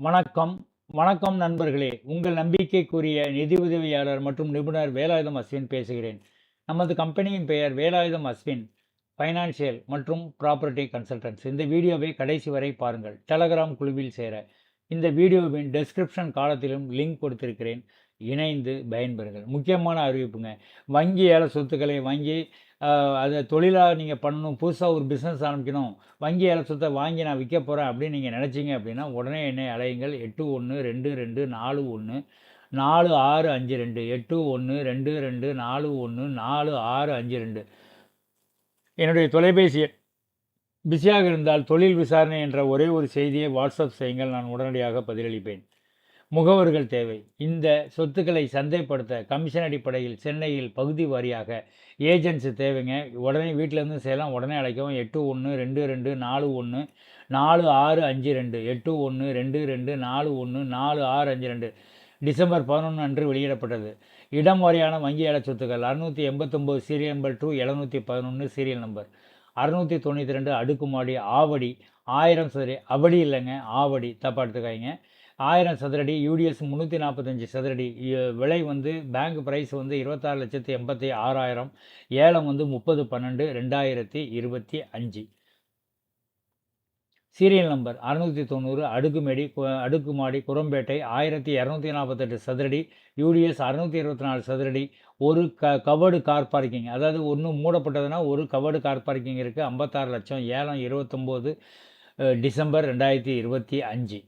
வணக்கம். வணக்கம் நண்பர்களே. உங்கள் நம்பிக்கைக்குரிய நிதி உதவியாளர் மற்றும் நிபுணர் வேலாயுதம் அஸ்வின் பேசுகிறேன். நமது கம்பெனியின் பெயர் வேலாயுதம் அஸ்வின் ஃபைனான்சியல் மற்றும் ப்ராப்பர்ட்டி கன்சல்டன்ட்ஸ் இந்த வீடியோவை கடைசி வரை பாருங்கள். டெலகிராம் குழுவில் சேர இந்த வீடியோவின் டெஸ்கிரிப்ஷன் காலத்திலும் லிங்க் கொடுத்திருக்கிறேன். இணைந்து பயன்பெறுங்கள். முக்கியமான அறிவிப்புங்க. வங்கி ஏல சொத்துக்களை வங்கி அதை தொழிலாக நீங்கள் பண்ணணும் புதுசாக ஒரு பிஸ்னஸ் ஆரம்பிக்கணும் வங்கி ஏல வாங்கி நான் விற்க போகிறேன் அப்படின்னு நீங்கள் நினச்சிங்க அப்படின்னா உடனே என்னை அலையுங்கள். எட்டு ஒன்று ரெண்டு ரெண்டு நாலு ஒன்று நாலு ஆறு அஞ்சு ரெண்டு. எட்டு ஒன்று ரெண்டு ரெண்டு நாலு ஒன்று நாலு ஆறு அஞ்சு ரெண்டு. என்னுடைய தொலைபேசி பிஸியாக இருந்தால் தொழில் விசாரணை என்ற ஒரே ஒரு செய்தியை வாட்ஸ்அப் செய்யுங்கள். நான் உடனடியாக பதிலளிப்பேன். முகவர்கள் தேவை. இந்த சொத்துக்களை சந்தைப்படுத்த கமிஷன் அடிப்படையில் சென்னையில் பகுதி வாரியாக ஏஜென்சி தேவைங்க. உடனே வீட்டிலேருந்து செய்யலாம். உடனே அழைக்கவும். எட்டு ஒன்று ரெண்டு ரெண்டு நாலு ஒன்று நாலு ஆறு அஞ்சு ரெண்டு. எட்டு ஒன்று ரெண்டு ரெண்டு நாலு ஒன்று நாலு ஆறு அஞ்சு ரெண்டு. டிசம்பர் பதினொன்று அன்று வெளியிடப்பட்டது. இடம் வாரியான வங்கி ஏல சொத்துக்கள் அறுநூற்றி எண்பத்தொம்போது சீரியல் நம்பர் டூ எழுநூற்றி பதினொன்று சீரியல் நம்பர் அறுநூற்றி தொண்ணூற்றி ரெண்டு அடுக்குமாடி ஆவடி. ஆயிரம் சதுரை அவடி இல்லைங்க. ஆவடி. தப்பாக எடுத்துக்காய்ங்க ஆயிரம் சதுரடி யூடிஎஸ் முந்நூற்றி நாற்பத்தஞ்சு சதுரடி. விலை வந்து பேங்க் ப்ரைஸ் வந்து இருபத்தாறு லட்சத்தி எண்பத்தி ஆறாயிரம். ஏலம் வந்து முப்பது பன்னெண்டு ரெண்டாயிரத்தி இருபத்தி அஞ்சு. சீரியல் நம்பர் அறுநூற்றி தொண்ணூறு அடுக்குமேடி அடுக்குமாடி குரம்பேட்டை ஆயிரத்தி இரநூத்தி நாற்பத்தெட்டு சதுரடி. யூடிஎஸ் அறுநூற்றி இருபத்தி நாலு சதுரடி. ஒரு க கவர்டு கார் பார்க்கிங் அதாவது ஒன்று மூடப்பட்டதுன்னா ஒரு கவர்டு கார் பார்க்கிங் இருக்குது ஐம்பத்தாறு லட்சம் ஏலம் இருபத்தொம்போது டிசம்பர் ரெண்டாயிரத்தி இருபத்தி அஞ்சு.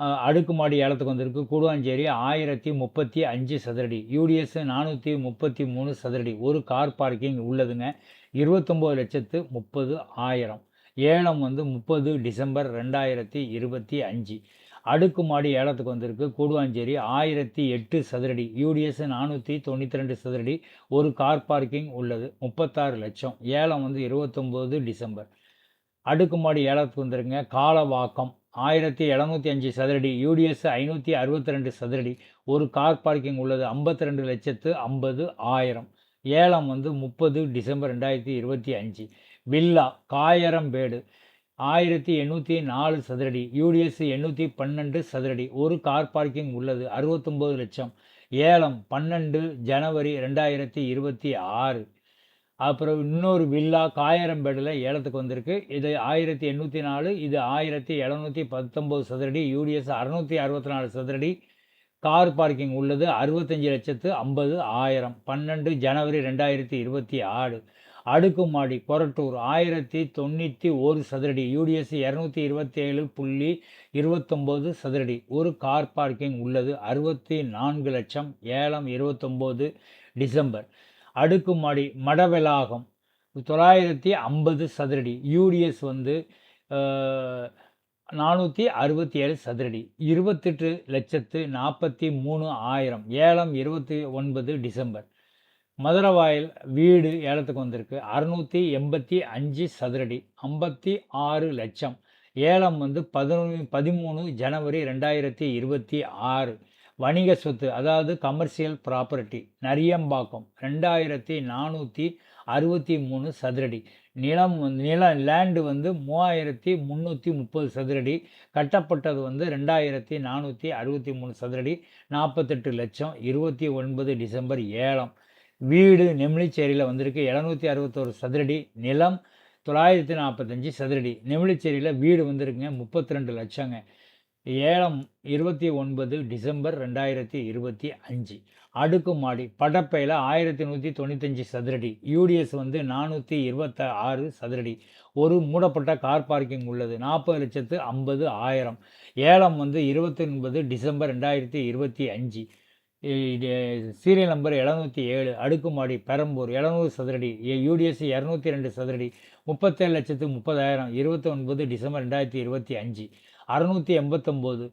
அடுக்குமாடி ஏலத்துக்கு வந்திருக்கு. கூடுவாஞ்சேரி ஆயிரத்தி முப்பத்தி அஞ்சு சதுரடி. யூடிஎஸ் நானூற்றி முப்பத்தி மூணு சதுரடி. ஒரு கார் பார்க்கிங் உள்ளதுங்க. இருபத்தொம்போது லட்சத்து முப்பது ஆயிரம். ஏலம் வந்து முப்பது டிசம்பர் ரெண்டாயிரத்தி இருபத்தி அஞ்சு. அடுக்குமாடி ஏலத்துக்கு வந்திருக்கு. கூடுவாஞ்சேரி ஆயிரத்தி எட்டு சதுரடி. யூடிஎஸ் நானூற்றி தொண்ணூற்றி ரெண்டு சதுரடி. ஒரு கார் பார்க்கிங் உள்ளது. முப்பத்தாறு லட்சம். ஏலம் வந்து இருபத்தொம்போது டிசம்பர். அடுக்குமாடி ஏலத்துக்கு வந்துருங்க காலவாக்கம். ஆயிரத்தி எழுநூற்றி அஞ்சு சதுரடி யூடிஎஸ் ஐநூற்றி அறுபத்தி ரெண்டு சதுரடி ஒரு கார் பார்க்கிங் உள்ளது ஐம்பத்தி ரெண்டு லட்சத்து ஐம்பது ஆயிரம். ஏலம் வந்து முப்பது டிசம்பர் ரெண்டாயிரத்தி இருபத்தி அஞ்சு. வில்லா காயரம்பேடு ஆயிரத்தி எண்ணூற்றி நாலு சதுரடி யூடிஎஸ் எண்ணூற்றி பன்னெண்டு சதுரடி ஒரு கார் பார்க்கிங் உள்ளது அறுபத்தொம்போது லட்சம். ஏலம் பன்னெண்டு ஜனவரி ரெண்டாயிரத்தி இருபத்தி ஆறு. அப்புறம் இன்னொரு வில்லா காயரம்பேடில் ஏலத்துக்கு வந்திருக்கு. இது ஆயிரத்தி எண்ணூற்றி நாலு இது ஆயிரத்தி எழுநூற்றி பத்தொம்போது சதுரடி யூடிஎஸ் அறுநூற்றி அறுபத்தி நாலு சதுரடி. கார் பார்க்கிங் உள்ளது அறுபத்தஞ்சு லட்சத்து ஐம்பது ஆயிரம் பன்னெண்டு ஜனவரி ரெண்டாயிரத்தி இருபத்தி ஆறு. அடுக்குமாடி கொரட்டூர் ஆயிரத்தி தொண்ணூற்றி ஒரு சதுரடி யூடிஎஸ் இரநூத்தி இருபத்தி ஏழு புள்ளி இருபத்தொம்போது சதுரடி. ஒரு கார் பார்க்கிங் உள்ளது அறுபத்தி நான்கு லட்சம் ஏலம் இருபத்தொம்போது டிசம்பர். அடுக்குமாடி மடவெலாகம். தொள்ளாயிரத்தி ஐம்பது சதுரடி. யூடிஎஸ் வந்து நானூற்றி அறுபத்தி ஏழு சதுரடி. இருபத்தெட்டு லட்சத்து நாற்பத்தி மூணு ஆயிரம். ஏலம் இருபத்தி ஒன்பது டிசம்பர். மதுரவாயில் வீடு ஏலத்துக்கு வந்திருக்கு. அறுநூற்றி எண்பத்தி அஞ்சு சதுரடி. ஐம்பத்தி ஆறு லட்சம். ஏலம் வந்து பதினொன்று பதிமூணு ஜனவரி ரெண்டாயிரத்தி இருபத்தி ஆறு. வணிக சொத்து அதாவது கமர்ஷியல் ப்ராப்பர்ட்டி நரியம்பாக்கம் ரெண்டாயிரத்தி நானூற்றி அறுபத்தி மூணு சதுரடி. நிலம் வந்து நிலம் லேண்டு வந்து மூவாயிரத்தி முந்நூற்றி முப்பது சதுரடி. கட்டப்பட்டது வந்து ரெண்டாயிரத்தி நானூற்றி அறுபத்தி மூணு சதுரடி. நாற்பத்தெட்டு லட்சம் இருபத்தி ஒன்பது டிசம்பர் ஏழாம். வீடு நெமிலிச்சேரியில் வந்திருக்கு எழுநூற்றி அறுபத்தோரு சதுரடி. நிலம் தொள்ளாயிரத்தி நாற்பத்தஞ்சு சதுரடி. நெமிலிச்சேரியில் வீடு வந்திருக்குங்க முப்பத்தி ரெண்டு லட்சங்க. ஏலம் இருபத்தி ஒன்பது டிசம்பர் ரெண்டாயிரத்தி இருபத்தி அஞ்சு. அடுக்குமாடி படப்பையில் ஆயிரத்தி நூற்றி தொண்ணூத்தஞ்சு சதுரடி. யூடிஎஸ் வந்து நானூற்றி இருபத்த ஆறு சதுரடி. ஒரு மூடப்பட்ட கார் பார்க்கிங் உள்ளது. நாற்பது லட்சத்து ஐம்பது ஆயிரம். ஏலம் வந்து இருபத்தி ஒன்பது டிசம்பர் ரெண்டாயிரத்தி இருபத்தி அஞ்சு. சீரியல் நம்பர் எழுநூற்றி ஏழு. அடுக்குமாடி பெரம்பூர் எழுநூறு சதுரடி. யூடிஎஸ் இரநூத்தி ரெண்டு சதுரடி. முப்பத்தேழு லட்சத்து முப்பதாயிரம். இருபத்தி ஒன்பது டிசம்பர் ரெண்டாயிரத்தி இருபத்தி அஞ்சு. அறுநூற்றி எண்பத்தொம்போது.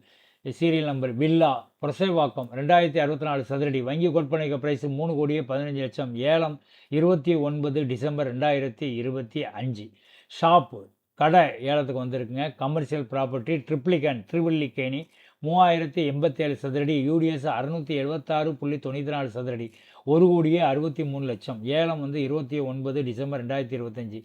சீரியல் நம்பர் வில்லா புரசைவாக்கம் ரெண்டாயிரத்தி அறுபத்தி நாலு சதுரடி. வங்கி கொள்பனைக்கு பிரைஸ் மூணு கோடியே பதினஞ்சு லட்சம். ஏலம் இருபத்தி ஒன்பது டிசம்பர் ரெண்டாயிரத்தி இருபத்தி அஞ்சு. ஷாப்பு கடை ஏலத்துக்கு வந்திருக்குங்க. கமர்ஷியல் ப்ராப்பர்ட்டி ட்ரிப்ளிகன் திருவல்லிக்கேணி மூவாயிரத்தி எண்பத்தேழு சதுரடி. யூடிஎஸ் அறுநூற்றி எழுபத்தாறு புள்ளி தொண்ணூற்றி நாலு சதுரடி. ஒரு கோடியே அறுபத்தி மூணு லட்சம். ஏலம் வந்து இருபத்தி ஒன்பது டிசம்பர் ரெண்டாயிரத்தி இருபத்தஞ்சி.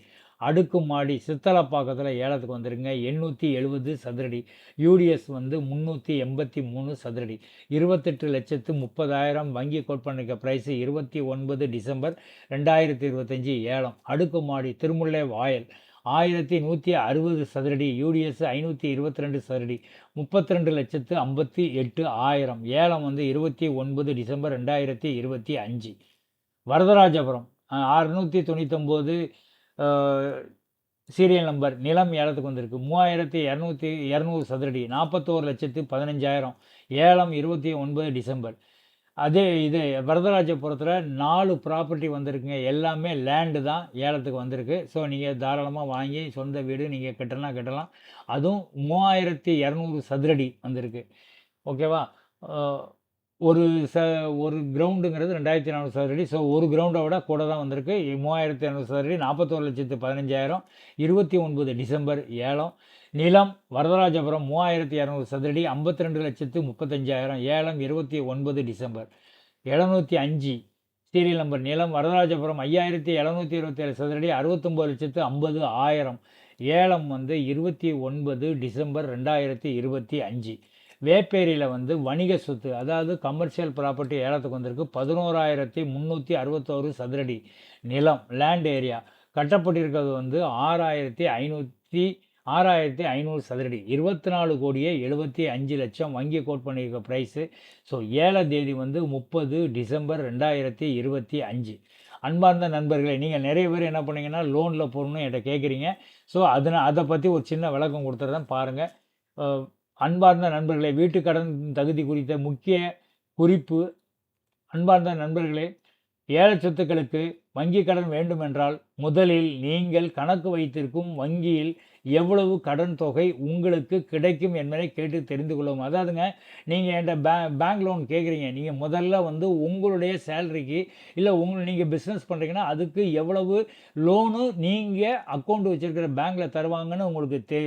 அடுக்குமாடி சித்தலப்பாக்கத்தில் ஏலத்துக்கு வந்துடுங்க எண்ணூற்றி எழுபது சதுரடி. யூடிஎஸ் வந்து முந்நூற்றி எண்பத்தி மூணு சதுரடி. இருபத்தெட்டு லட்சத்து முப்பதாயிரம் வங்கி கோட் ப்ரைஸு இருபத்தி ஒன்பது டிசம்பர் ரெண்டாயிரத்தி இருபத்தஞ்சி ஏலம். அடுக்குமாடி திருமுல்லை வாயல். ஆயிரத்தி நூற்றி அறுபது சதுரடி. யூடிஎஸ் ஐநூற்றி இருபத்தி ரெண்டு சதுரடி. முப்பத்தி ரெண்டு லட்சத்து ஐம்பத்தி எட்டு ஆயிரம். ஏலம் வந்து இருபத்தி ஒன்பது டிசம்பர் ரெண்டாயிரத்தி இருபத்தி அஞ்சு. வரதராஜபுரம் அறுநூற்றி தொண்ணூத்தொம்போது சீரியல் நம்பர் நிலம் ஏலத்துக்கு வந்திருக்கு. மூவாயிரத்தி இரநூத்தி இரநூறு சதுரடி நாற்பத்தோரு லட்சத்து பதினஞ்சாயிரம். ஏலம் இருபத்தி ஒன்பது டிசம்பர். அதே இது வரதராஜபுரத்தில் நாலு ப்ராப்பர்ட்டி வந்திருக்குங்க. எல்லாமே லேண்டு தான் ஏலத்துக்கு வந்திருக்கு. ஸோ நீங்கள் தாராளமாக வாங்கி சொந்த வீடு நீங்கள் கட்டலாம் கட்டலாம். அதுவும் மூவாயிரத்தி இரநூறு சதுரடி வந்திருக்கு. ஓகேவா ஒரு ச ஒரு கிரவுண்டுங்கிறது ரெண்டாயிரத்தி நானூறு சதுரடி. ஸோ ஒரு கிரவுண்டை விட கூட தான் வந்திருக்கு. மூவாயிரத்தி இரநூறு சதுரடி நாற்பத்தோரு லட்சத்து பதினஞ்சாயிரம். இருபத்தி ஒன்பது டிசம்பர் ஏலம் நிலம் வரதராஜபுரம் மூவாயிரத்தி இரநூறு சதுரடி ஐம்பத்தி ரெண்டு லட்சத்து முப்பத்தஞ்சாயிரம். ஏலம் இருபத்தி ஒன்பது டிசம்பர். எழுநூற்றி அஞ்சு சீரியல் நம்பர் நிலம் வரதராஜபுரம் ஐயாயிரத்தி எழுநூற்றி இருபத்தேழு சதுரடி அறுபத்தொம்போது லட்சத்து ஐம்பது ஆயிரம். ஏலம் வந்து இருபத்தி ஒன்பது டிசம்பர் ரெண்டாயிரத்தி இருபத்தி அஞ்சு. வேப்பேரியில் வந்து வணிக சொத்து அதாவது கமர்ஷியல் ப்ராப்பர்ட்டி ஏலத்துக்கு வந்திருக்கு. பதினோராயிரத்தி முந்நூற்றி அறுபத்தோரு சதுரடி நிலம் லேண்ட் ஏரியா கட்டப்பட்டிருக்கிறது வந்து ஆறாயிரத்தி ஐநூற்றி ஆறாயிரத்தி ஐநூறு சதுரடி. இருபத்தி நாலு கோடியே எழுபத்தி அஞ்சு லட்சம் வங்கி கோட் பண்ணியிருக்க ப்ரைஸு ஸோ ஏழை தேதி வந்து முப்பது டிசம்பர் ரெண்டாயிரத்தி இருபத்தி அஞ்சு. அன்பார்ந்த நண்பர்களே நீங்கள் நிறைய பேர் என்ன பண்ணீங்கன்னா லோனில் போடணும்னு என்கிட்ட கேட்குறீங்க ஸோ அதனால் அதை பற்றி ஒரு சின்ன விளக்கம் கொடுத்துறதான் பாருங்கள் அன்பார்ந்த நண்பர்களே வீட்டு கடன் தகுதி குறித்த முக்கிய குறிப்பு. அன்பார்ந்த நண்பர்களே ஏழை சொத்துக்களுக்கு வங்கி கடன் வேண்டுமென்றால் முதலில் நீங்கள் கணக்கு வைத்திருக்கும் வங்கியில் எவ்வளவு கடன் தொகை உங்களுக்கு கிடைக்கும் என்பதை கேட்டு தெரிந்து கொள்ளும். அதாவதுங்க நீங்கள் என்கிட்ட பே பேங்க் லோன் கேட்குறீங்க. நீங்கள் முதல்ல வந்து உங்களுடைய சேலரிக்கு இல்லை உங்களை நீங்கள் பிஸ்னஸ் பண்ணுறீங்கன்னா அதுக்கு எவ்வளவு லோனு நீங்கள் அக்கௌண்ட் வச்சுருக்கிற பேங்க்கில் தருவாங்கன்னு உங்களுக்கு தெ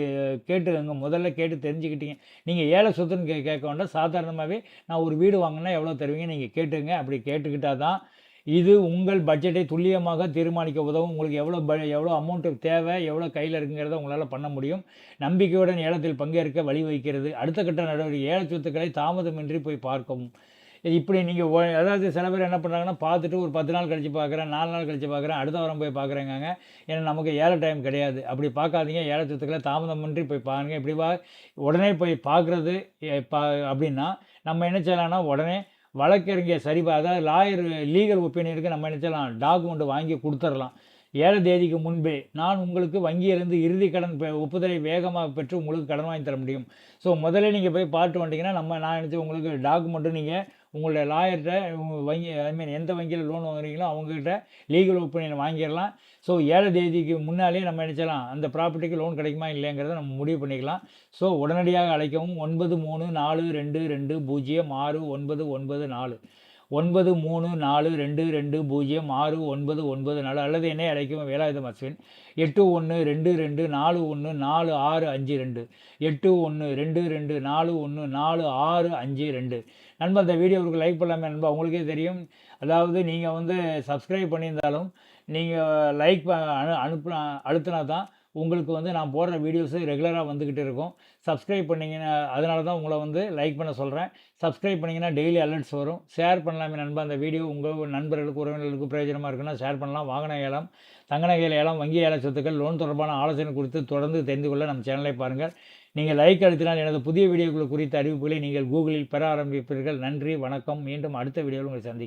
கேட்டுக்கோங்க. முதல்ல கேட்டு தெரிஞ்சுக்கிட்டீங்க. நீங்கள் ஏழை சொத்துன்னு கே கேட்க வேண்டாம். சாதாரணமாகவே நான் ஒரு வீடு வாங்கினா எவ்வளோ தருவீங்க நீங்கள் கேட்டுங்க அப்படி கேட்டுக்கிட்டால் தான் இது உங்கள் பட்ஜெட்டை துல்லியமாக தீர்மானிக்க உதவும். உங்களுக்கு எவ்வளோ ப எவ்வளோ அமௌண்ட்டு தேவை எவ்வளோ கையில் இருக்குங்கிறத உங்களால் பண்ண முடியும். நம்பிக்கையுடன் ஏலத்தில் பங்கேற்க வழிவகுக்கிறது அடுத்த கட்ட நடவடிக்கை ஏல சொத்துக்களை தாமதமின்றி போய் பார்க்கவும். இப்படி நீங்கள் அதாவது சில பேர் என்ன பண்ணுறாங்கன்னா பார்த்துட்டு ஒரு பத்து நாள் கழித்து பார்க்குறேன் நாலு நாள் கழித்து பார்க்குறேன் அடுத்த வாரம் போய் பார்க்குறேங்க ஏன்னா நமக்கு ஏழை டைம் கிடையாது. அப்படி பார்க்காதீங்க. ஏழை சொத்துக்களை தாமதமின்றி போய் பாருங்கள் இப்படி பா உடனே போய் பார்க்குறது பா அப்படின்னா நம்ம என்ன செய்யலாம்னா உடனே வழக்கறிஞர் சரிபா அதாவது லாயர் லீகல் ஒப்பீனியனுக்கு நம்ம நினச்சலாம் டாக்குமெண்ட் வாங்கி கொடுத்துடலாம். ஏழை தேதிக்கு முன்பே நான் உங்களுக்கு வங்கியிலிருந்து இறுதி கடன் ஒப்புதலை வேகமாக பெற்று உங்களுக்கு கடன் வாங்கி தர முடியும். ஸோ முதல்ல நீங்கள் போய் பார்த்து வந்தீங்கன்னா நம்ம நான் நினச்சி உங்களுக்கு டாக்குமெண்ட்டு நீங்கள் உங்களுடைய லாயர்கிட்ட வங்கி ஐ மீன் எந்த வங்கியில் லோன் வாங்குறீங்களோ அவங்ககிட்ட லீகல் ஒப்பீனியன் வாங்கிடலாம். ஸோ ஏழை தேதிக்கு முன்னாலே நம்ம நினச்சலாம் அந்த ப்ராப்பர்ட்டிக்கு லோன் கிடைக்குமா இல்லைங்கிறத நம்ம முடிவு பண்ணிக்கலாம். ஸோ உடனடியாக அழைக்கவும் ஒன்பது மூணு நாலு ரெண்டு ரெண்டு பூஜ்ஜியம் ஆறு ஒன்பது ஒன்பது நாலு. ஒன்பது மூணு நாலு ரெண்டு ரெண்டு பூஜ்ஜியம் ஆறு ஒன்பது ஒன்பது நாலு. அல்லது என்னை அழைக்கும் வேலாயுதம் அஸ்வின். எட்டு ஒன்று ரெண்டு ரெண்டு நாலு ஒன்று நாலு ஆறு அஞ்சு ரெண்டு. எட்டு ஒன்று ரெண்டு ரெண்டு நாலு ஒன்று நாலு ஆறு அஞ்சு ரெண்டு. நண்பர் இந்த வீடியோவுக்கு லைக் பண்ணலாமே நண்பா. உங்களுக்கே தெரியும். அதாவது நீங்கள் வந்து சப்ஸ்கிரைப் பண்ணியிருந்தாலும் நீங்கள் லைக் அனு அனுப்பு அழுத்தினா தான் உங்களுக்கு வந்து நான் போடுற வீடியோஸு ரெகுலராக வந்துக்கிட்டு இருக்கும். சப்ஸ்கிரைப் பண்ணிங்கன்னா அதனால தான் உங்களை வந்து லைக் பண்ண சொல்கிறேன் சப்ஸ்கிரைப் பண்ணிங்கன்னா டெய்லி அலர்ட்ஸ் வரும். ஷேர் பண்ணலாமே நண்பா அந்த வீடியோ உங்கள் நண்பர்களுக்கு உறவினர்களுக்கு பிரயோஜனமாக இருக்குன்னா ஷேர் பண்ணலாம். வாகன ஏலம் தங்கநகையில் ஏலம் வங்கி ஏல சொத்துக்கள் லோன் தொடர்பான ஆலோசனை குறித்து தொடர்ந்து தெரிந்து கொள்ள நம்ம சேனலை பாருங்கள். நீங்கள் லைக் அழுத்தினால் எனது புதிய வீடியோக்கள் குறித்த அறிவிப்புகளை நீங்கள் கூகுளில் பெற ஆரம்பிப்பீர்கள். நன்றி வணக்கம். மீண்டும் அடுத்த வீடியோவில் உங்களை சந்தி